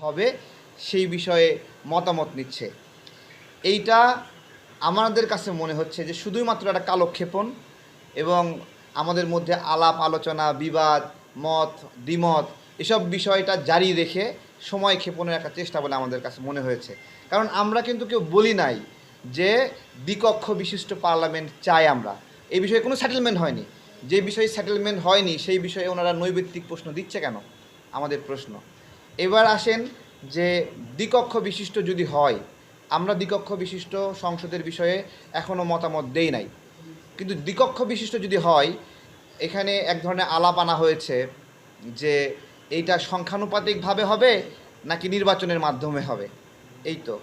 হবে, সেই বিষয়ে মতামত নিচ্ছে। এইটা আমাদের কাছে মনে হচ্ছে যে শুধুমাত্র একটা কালক্ষেপণ এবং আমাদের মধ্যে আলাপ, আলোচনা, বিবাদ, মত, দ্বিমত এসব বিষয়টা জারি রেখে সময় ক্ষেপণের একটা চেষ্টা বলে আমাদের কাছে মনে হয়েছে। কারণ আমরা কিন্তু কেউ বলি নাই যে দ্বিকক্ষ বিশিষ্ট পার্লামেন্ট চাই আমরা। এই বিষয়ে কোনো সেটেলমেন্ট হয়নি। যে বিষয়ে সেটেলমেন্ট হয়নি, সেই বিষয়ে ওনারা নৈবেত্তিক প্রশ্ন দিচ্ছে কেন? আমাদের প্রশ্ন। এবার আসেন যে দ্বিকক্ষ বিশিষ্ট যদি হয়, আমরা দ্বিকক্ষ বিশিষ্ট সংসদের বিষয়ে এখনও মতামত দেই নাই। কিন্তু দ্বিকক্ষ বিশিষ্ট যদি হয়, এখানে এক ধরনের আলাপ আনা হয়েছে যে এইটা সংখ্যানুপাতিকভাবে হবে নাকি নির্বাচনের মাধ্যমে হবে। এই তো।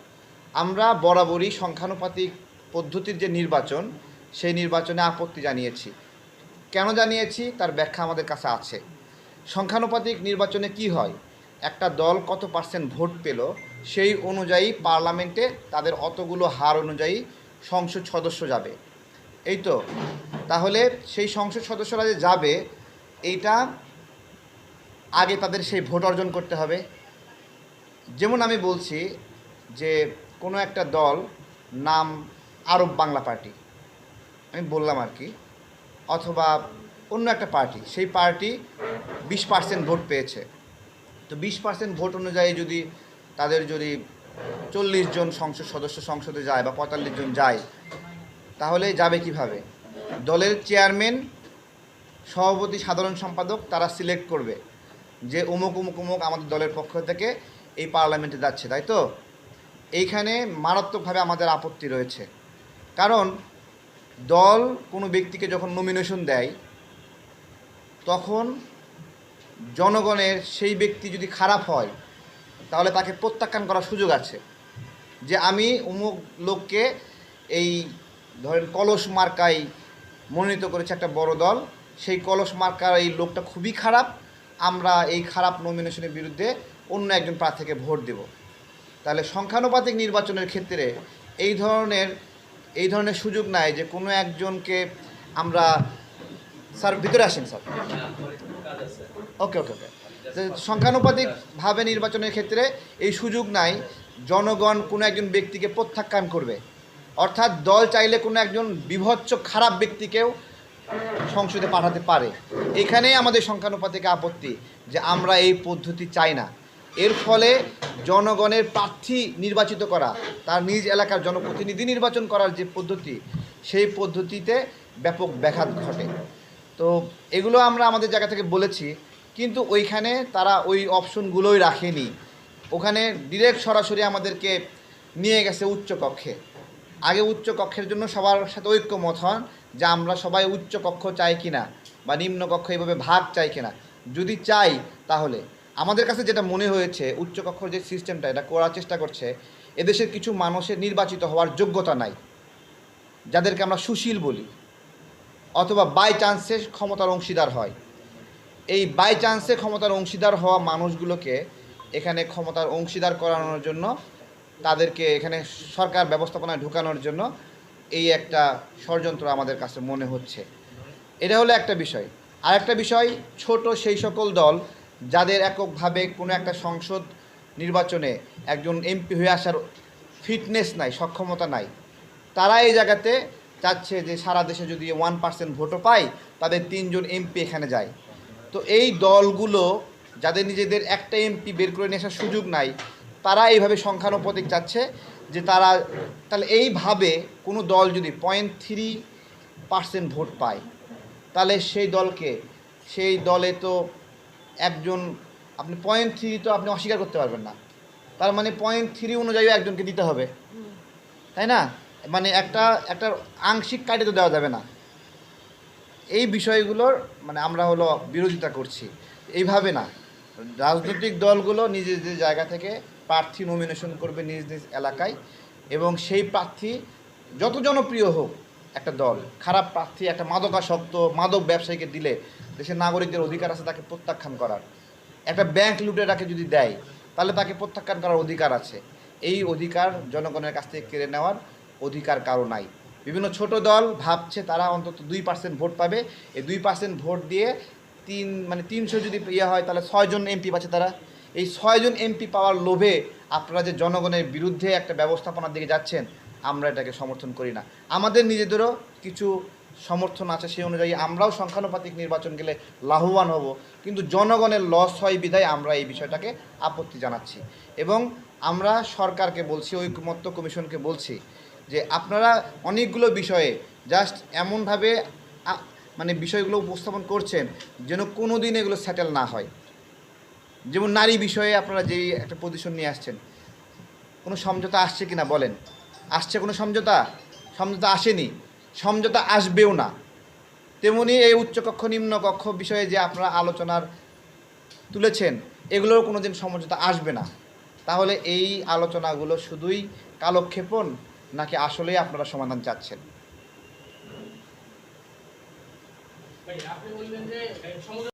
আমরা বরাবরই সংখ্যানুপাতিক পদ্ধতির যে নির্বাচন, সেই নির্বাচনে আপত্তি জানিয়েছি। কেন জানিয়েছি? তার ব্যাখ্যা আমাদের কাছে আছে। সংখ্যানুপাতিক নির্বাচনে কি হয়? একটা দল কত পার্সেন্ট ভোট পেল সেই অনুযায়ী পার্লামেন্টে তাদের অতগুলো হার অনুযায়ী সংসদ সদস্য যাবে। এই তো, তাহলে সেই সংসদ সদস্যরা যে যাবে, এইটা আগে তাদের সেই ভোট অর্জন করতে হবে। যেমন আমি বলছি যে কোনো একটা দল নাম আরব বাংলা পার্টি, আমি বললাম আর কি, অথবা অন্য একটা পার্টি, সেই পার্টি বিশ পার্সেন্ট ভোট পেয়েছে। তো বিশ পার্সেন্ট ভোট অনুযায়ী যদি তাদের যদি চল্লিশ জন সংসদ সদস্য সংসদে যায় বা পঁয়তাল্লিশ জন যায়, তাহলে যাবে কীভাবে? দলের চেয়ারম্যান, সভাপতি, সাধারণ সম্পাদক তারা সিলেক্ট করবে যে অমুক অমুক অমুক আমাদের দলের পক্ষ থেকে এই পার্লামেন্টে যাচ্ছে, তাই তো? এইখানে মারাত্মকভাবে আমাদের আপত্তি রয়েছে। কারণ দল কোনো ব্যক্তিকে যখন নমিনেশন দেয়, তখন জনগণের সেই ব্যক্তি যদি খারাপ হয়, তাহলে তাকে প্রত্যাখ্যান করার সুযোগ আছে। যে আমি অমুক লোককে এই ধরেন কলস মার্কায় মনোনীত করেছে একটা বড় দল, সেই কলস মার্কার এই লোকটা খুবই খারাপ, আমরা এই খারাপ নমিনেশনের বিরুদ্ধে অন্য একজন প্রার্থীকে ভোট দেব। তাহলে সংখ্যানুপাতিক নির্বাচনের ক্ষেত্রে এই ধরনের এই ধরনের সুযোগ নাই যে কোনো একজনকে আমরা স্যার, ভিতরে আসেন স্যার। ওকে ওকে ওকে। সংখ্যানুপাতিকভাবে নির্বাচনের ক্ষেত্রে এই সুযোগ নাই, জনগণ কোনো একজন ব্যক্তিকে প্রত্যাখ্যান করবে। অর্থাৎ দল চাইলে কোনো একজন বিভৎস খারাপ ব্যক্তিকেও সংসদে পাঠাতে পারে। এখানেই আমাদের সংখ্যানুপাতিক আপত্তি যে আমরা এই পদ্ধতি চাই না। এর ফলে জনগণের প্রার্থী নির্বাচিত করা, তার নিজ এলাকার জনপ্রতিনিধি নির্বাচন করার যে পদ্ধতি, সেই পদ্ধতিতে ব্যাপক ব্যাঘাত ঘটে। তো এগুলো আমরা আমাদের জায়গা থেকে বলেছি, কিন্তু ওইখানে তারা ওই অপশনগুলোই রাখেনি। ওখানে ডিরেক্ট সরাসরি আমাদেরকে নিয়ে গেছে উচ্চ কক্ষে। আগে উচ্চ কক্ষের জন্য সবার সাথে ঐক্যমত হন যে আমরা সবাই উচ্চ কক্ষ চাই কিনা বা নিম্ন কক্ষ এইভাবে ভাগ চাই কিনা। যদি চাই, তাহলে। আমাদের কাছে যেটা মনে হয়েছে, উচ্চ কক্ষর যে সিস্টেমটা এটা করার চেষ্টা করছে, এদেশের কিছু মানুষের নির্বাচিত হওয়ার যোগ্যতা নাই। যাদেরকে আমরা সুশীল বলি। অথবা বাই চান্সে ক্ষমতার অংশীদার হয়। এই বাই চান্সে ক্ষমতার অংশীদার হওয়া মানুষগুলোকে এখানে ক্ষমতার অংশীদার করানোর জন্য, তাদেরকে এখানে সরকার ব্যবস্থাপনায় ঢুকানোর জন্য এই একটা ষড়যন্ত্র আমাদের কাছে মনে হচ্ছে। এটা হলো একটা বিষয়। আর একটা বিষয়, ছোট সেই সকল দল যাদের এককভাবে কোনো একটা সংসদ নির্বাচনে একজন এমপি হয়ে আসার ফিটনেস নাই, সক্ষমতা নাই, তারা এই জায়গাতে চাচ্ছে যে সারা দেশে যদি ওয়ান পার্সেন্ট ভোটও পায় তাদের তিনজন এমপি এখানে যায়। তো এই দলগুলো যাদের নিজেদের একটা এমপি বের করে নিয়ে আসার সুযোগ নাই তারা এইভাবে সংখ্যানুপাতিক চাচ্ছে যে তারা তাহলে এইভাবে কোনো দল যদি পয়েন্ট থ্রি পার্সেন্ট ভোট পায় তাহলে সেই দলকে সেই দলে তো একজন আপনি পয়েন্ট থ্রি তো আপনি অস্বীকার করতে পারবেন না। তার মানে পয়েন্ট থ্রি অনুযায়ী একজনকে দিতে হবে। তাই না? মানে একটা একটা আংশিক কাটে তো দেওয়া যাবে না। এই বিষয়গুলোর মানে আমরা হলো বিরোধিতা করছি। এইভাবে না। রাজনৈতিক দলগুলো নিজেদের জায়গা থেকে প্রার্থী নমিনেশন করবে নিজ নিজ এলাকায় এবং সেই প্রার্থী যত জনপ্রিয় হোক একটা দল, খারাপ প্রার্থী, একটা মাদকাসক্ত, মাদক ব্যবসায়ীকে দিলে দেশের নাগরিকদের অধিকার আছে তাকে প্রত্যাখ্যান করার। একটা ব্যাংক লুটে লুটেরাকে যদি দেয়, তাহলে তাকে প্রত্যাখ্যান করার অধিকার আছে। এই অধিকার জনগণের কাছ থেকে কেড়ে নেওয়ার অধিকার কারও নাই। বিভিন্ন ছোট দল ভাবছে তারা অন্তত দুই পার্সেন্ট ভোট পাবে। এই দুই পার্সেন্ট ভোট দিয়ে তিন মানে তিনশো যদি ইয়ে হয়, তাহলে ছয়জন এমপি পাচ্ছে তারা। এই ছয়জন এমপি পাওয়ার লোভে আপনারা যে জনগণের বিরুদ্ধে একটা ব্যবস্থাপনার দিকে যাচ্ছেন, আমরা এটাকে সমর্থন করি না। আমাদের নিজেদেরও কিছু সমর্থন আছে সেই অনুযায়ী আমরাও সংখ্যানুপাতিক নির্বাচন গেলে লাভবান হব। কিন্তু জনগণের লস হয় বিধায় আমরা এই বিষয়টাকে আপত্তি জানাচ্ছি। এবং আমরা সরকারকে বলছি ঐকমত্য কমিশনকে বলছি যে আপনারা অনেকগুলো বিষয়ে জাস্ট এমনভাবে মানে বিষয়গুলো উপস্থাপন করছেন যেন কোনো দিন এগুলো সেটেল না হয়। যেমন নারী বিষয়ে আপনারা যেই একটা পজিশন নিয়ে আসছেন, কোনো সমঝোতা আসছে কি না বলেন? আসছে কোনো সমঝোতা? সমঝোতা আসেনি। সমঝোতা আসবেও না। তেমনি এই উচ্চকক্ষ, নিম্নকক্ষ বিষয়ে যে আপনারা আলোচনার তুলেছেন এগুলোর কোনো দিন সমঝোতা আসবে না। তাহলে এই আলোচনাগুলো শুধুই কালক্ষেপণ নাকি আসলেই আপনারা সমাধান চাচ্ছেন?